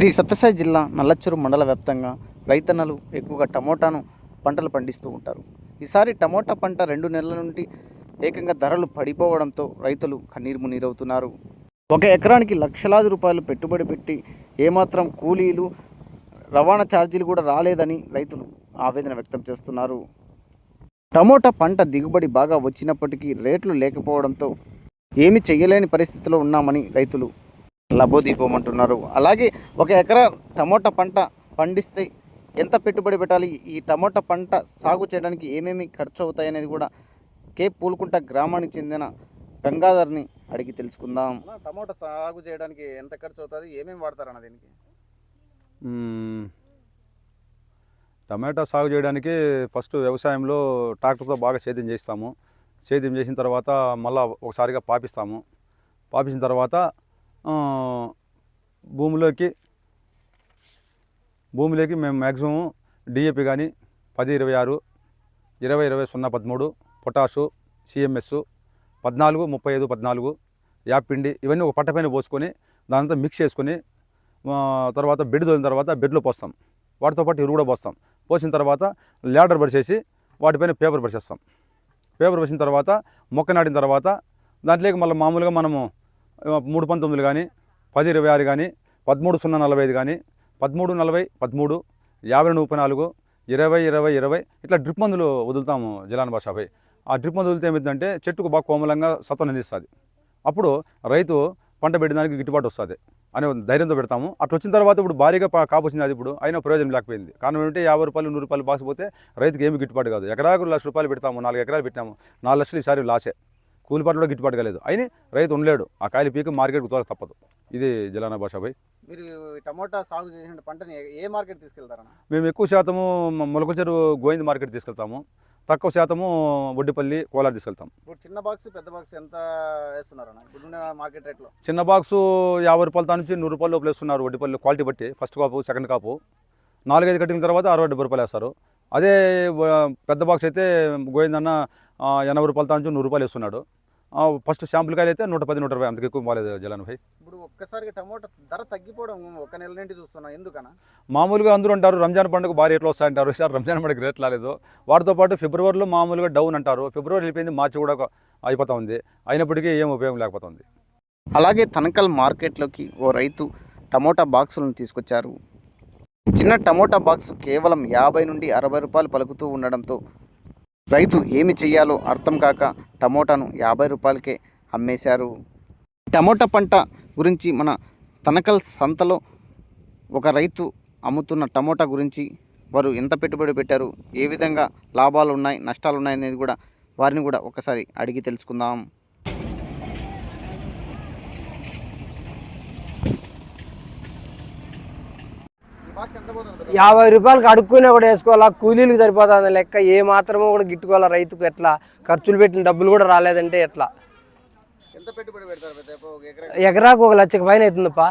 శ్రీ సత్యసాయి జిల్లా నల్లచ్చూరు మండల వ్యాప్తంగా రైతన్నలు ఎక్కువగా టమోటాను పంటలు పండిస్తూ ఉంటారు. ఈసారి టమోటా పంట రెండు నెలల నుండి ఏకంగా ధరలు పడిపోవడంతో రైతులు కన్నీరు మునీరవుతున్నారు ఒక ఎకరానికి లక్షలాది రూపాయలు పెట్టుబడి పెట్టి ఏమాత్రం కూలీలు రవాణా ఛార్జీలు కూడా రాలేదని రైతులు ఆవేదన వ్యక్తం చేస్తున్నారు. టమోటా పంట దిగుబడి బాగా వచ్చినప్పటికీ రేట్లు లేకపోవడంతో ఏమి చేయలేని పరిస్థితిలో ఉన్నామని రైతులు లబోదీపమంటున్నారు. అలాగే ఒక ఎకరా టమోటా పంట పండిస్తే ఎంత పెట్టుబడి పెట్టాలి? ఈ టమోటా పంట సాగు చేయడానికి ఏమేమి ఖర్చు అవుతాయి అనేది కూడా కే. పూలకుంట గ్రామానికి చెందిన గంగాధర్ని అడిగి తెలుసుకుందాం. టమోటా సాగు చేయడానికి ఎంత ఖర్చు అవుతుంది ఏమేమి వాడతారన్న దీనికి. టమాటా సాగు చేయడానికి ఫస్ట్ వ్యవసాయంలో ట్రాక్టర్తో బాగా సేద్యం చేస్తాము. సేద్యం చేసిన తర్వాత మళ్ళా ఒకసారిగా పాపిస్తాము. పాపించిన తర్వాత భూమిలోకి భూమిలోకి మేము మ్యాక్సిమం డిఏపి కానీ పది ఇరవై ఆరు ఇరవై ఇరవై సున్నా పదమూడు పొటాషు సిఎంఎస్ పద్నాలుగు ముప్పై ఐదు పద్నాలుగు యాపిండి ఇవన్నీ ఒక పట్ట పైన పోసుకొని దాంతో మిక్స్ చేసుకొని తర్వాత బెడ్ తోలిన తర్వాత బెడ్లో పోస్తాం. వాటితో పాటు ఎరువు కూడా పోస్తాం. పోసిన తర్వాత ల్యాడర్ పరిచేసి వాటిపైన పేపర్ పరిచేస్తాం పేపర్ పరిచిన తర్వాత మొక్క నాటిన తర్వాత దాంట్లోకి మళ్ళీ మామూలుగా మనము మూడు పంతొమ్మిది కానీ పది ఇరవై ఆరు కానీ పదమూడు సున్నా నలభై ఐదు కానీ పదమూడు నలభై పదమూడు యాభై రెండు ముప్పై నాలుగు ఇరవై ఇరవై ఇరవై ఇట్లా డ్రిప్ మందులు వదులుతాము జలాన్ భాషపై ఆ డ్రిప్ మందు వదిలితే ఏమిటంటే చెట్టుకు బాగా కోమలంగా సత్వం అందిస్తుంది. అప్పుడు రైతు పంట పెట్టడానికి గిట్టుబాటు వస్తుంది అనే ధైర్యంతో పెడతాము. అట్లా వచ్చిన తర్వాత ఇప్పుడు భారీగా కాపు వచ్చింది అది ఇప్పుడు అయినా ప్రయోజనం లేకపోయింది. కారణం ఏంటంటే యాభై రూపాయలు నూరు రూపాయలు బాసిపోతే రైతుకి ఏమి గిట్టుబాటు కాదు. ఎకరాకు లక్ష రూపాయలు పెడతాము నాలుగు ఎకరాలు పెట్టాము నాలుగు లక్షలు ఈసారి లాసే. కూలి పట్ల కూడా గిట్టుబాటు కాలేదు. అయినా రైతు ఉండలేడు. ఆ కాయలు పీకి మార్కెట్కి తోల తప్పదు. ఇది జలానా భాషపై మీరు టమోటా సాగు చేసిన పంటని ఏ- మార్కెట్ తీసుకెళ్తారన్న మేము ఎక్కువ శాతము మొలక చెరువు గోవింద మార్కెట్ తీసుకెళ్తాము. తక్కువ శాతము వడ్డిపల్లి కోలార్ తీసుకెళ్తాం ఇప్పుడు చిన్న బాక్స్ పెద్ద బాక్స్ ఎంత వేస్తున్నారన్న ఇప్పుడున్న మార్కెట్ రేట్లో? చిన్న బాక్సు యాభై రూపాయల తా నుంచి నూరు రూపాయలు లోపల వేస్తున్నారు వడ్డీపల్లి క్వాలిటీ బట్టి. ఫస్ట్ కాపు సెకండ్ కాపు. నాలుగైదు కట్టిన తర్వాత అరవై డెబ్బై రూపాయలు వేస్తారు. అదే పెద్ద బాక్స్ అయితే గోవిందన్న ఎనభై రూపాయల తా నుంచి నూరు రూపాయలు వేస్తున్నాడు. ఫస్ట్ శాంపుల్ కాయలు అయితే నూట పది నూట ఇరవై అంతకు ఎక్కువ బాగాలేదు జలాన్ భాయ్. ఇప్పుడు ఒక్కసారిగా టమోటా ధర తగ్గిపోవడం ఒక నెల నుండి చూస్తున్నా ఎందుకన్నా మామూలుగా అందరూ అంటారు రంజాన్ పండుగ భారీ రేట్లు వస్తాయంటారు. సార్ రంజాన్ పండుగ రేట్లు రాలేదు. వాటితో పాటు ఫిబ్రవరిలో మామూలుగా డౌన్ అంటారు. ఫిబ్రవరి వెళ్ళిపోయింది మార్చి కూడా అయిపోతా ఉంది. అయినప్పటికీ ఏం ఉపయోగం లేకపోతుంది అలాగే తనకల్ మార్కెట్లోకి ఓ రైతు టమోటా బాక్సులను తీసుకొచ్చారు. చిన్న టమోటా బాక్స్ కేవలం యాభై నుండి అరవై రూపాయలు పలుకుతూ ఉండడంతో రైతు ఏమి చేయాలో అర్థం కాక టమోటాను యాభై రూపాయలకే అమ్మేశారు. టమోటా పంట గురించి మన తనకల్ సంతలో ఒక రైతు అమ్ముతున్న టమోటా గురించి వారు ఎంత పెట్టుబడి పెట్టారు ఏ విధంగా లాభాలు ఉన్నాయి నష్టాలు ఉన్నాయి అనేది కూడా వారిని కూడా ఒకసారి అడిగి తెలుసుకుందాం. యాభై రూపాయలకి అడుక్కునే కూడా వేసుకోవాలా? కూలీలకు సరిపోతుంది లెక్క? ఏ మాత్రమో కూడా గిట్టుకోవాలా రైతుకు ఎట్లా? ఖర్చులు పెట్టిన డబ్బులు కూడా రాలేదంటే ఎట్లా? ఎకరాకు ఒక లక్షకి పైన అవుతుందప్పా.